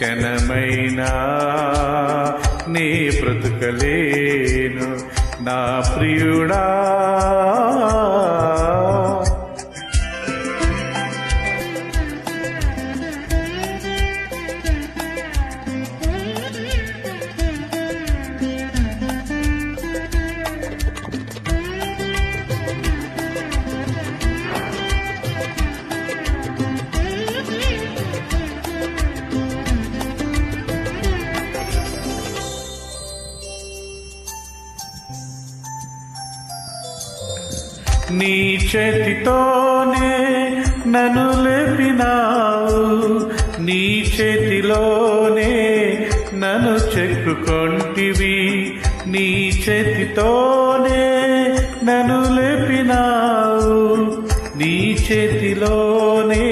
క్షణమైనా నీ బ్రతుకలేను నా ప్రియుడా. నీ చేతితోనే నన్ను లేపినావు. నీ చేతిలోనే నన్ను చెక్కుకొంటివి. నీ చేతితోనే నన్ను లేపినావు. నీ చేతిలోనే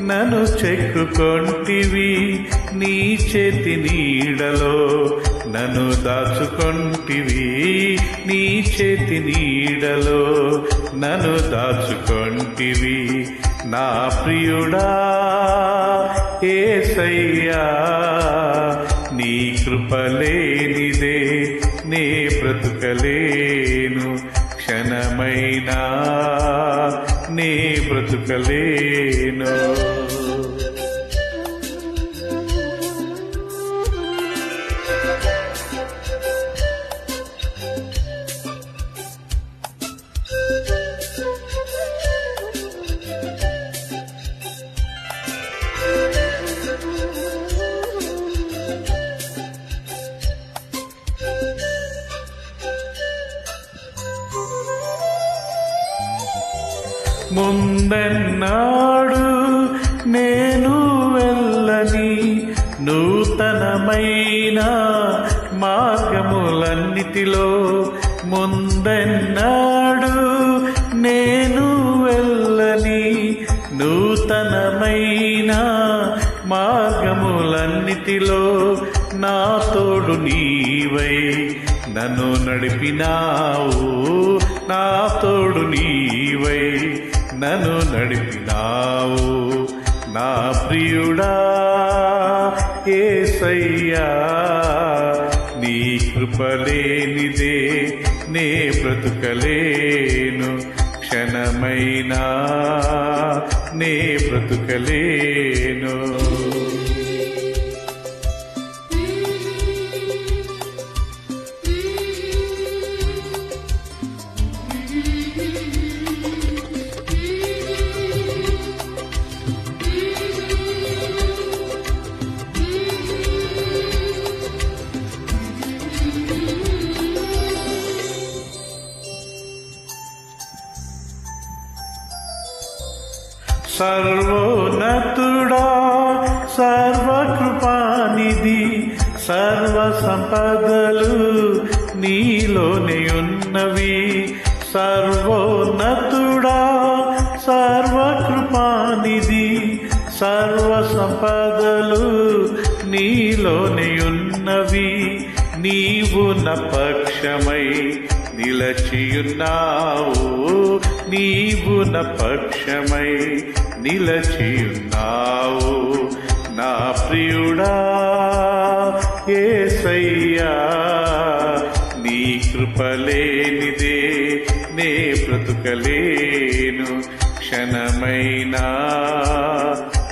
నన్ను చెక్కుకొంటివి. నీ చేతి నీడలో నన్ను దాచుకొంటివి. నీ చేతి నీడలో నన్ను దాచుకొంటివి. నా ప్రియుడా ఏసయ్యా నీ కృపలేనిదే నే బ్రతుకలేను. క్షణమైనా నే బ్రతుకలే ముందెన్నాడు? నేను వెళ్ళని నూతనమైన మార్గములన్నిటిలో ముందెన్నాడు? నేను వెళ్ళని నూతనమైన మార్గములన్నిటిలో నా తోడు నీవై. నన్ను నడిపినావు నా తోడు నీవై. నన్ను నడిపినావు. నా ప్రియుడా ఏసయ్యా నీ కృపలేనిదే నే బ్రతుకలేను. క్షణమైనా నే బ్రతుకలేను. సర్వోన్నతుడా సర్వకృపానిధి సర్వ సంపదలు నీలోనే ఉన్నవి. సర్వోన్నతుడా సర్వకృపానిధి సర్వ సంపదలు నీలోనే ఉన్నవి. నీవు నపక్షమై పక్షమై నిలచియున్నావు. నీవు నపక్షమై పక్షమై నిలచియున్నావు. నా ప్రియుడా ఏసయ్యా నీ కృపలేనిదే నే బ్రతుకలేను. క్షణమైనా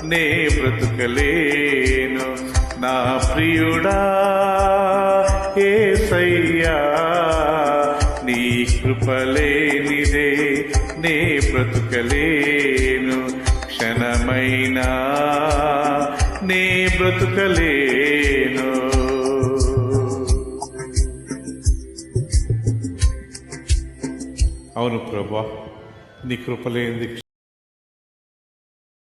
నే బ్రతుకలేను. నా ప్రియుడా నింపలేనిదే నే బ్రతుకలేను. క్షణమైనా నే బ్రతుకలేను. అవును ప్రభా నీ కృపలేనిది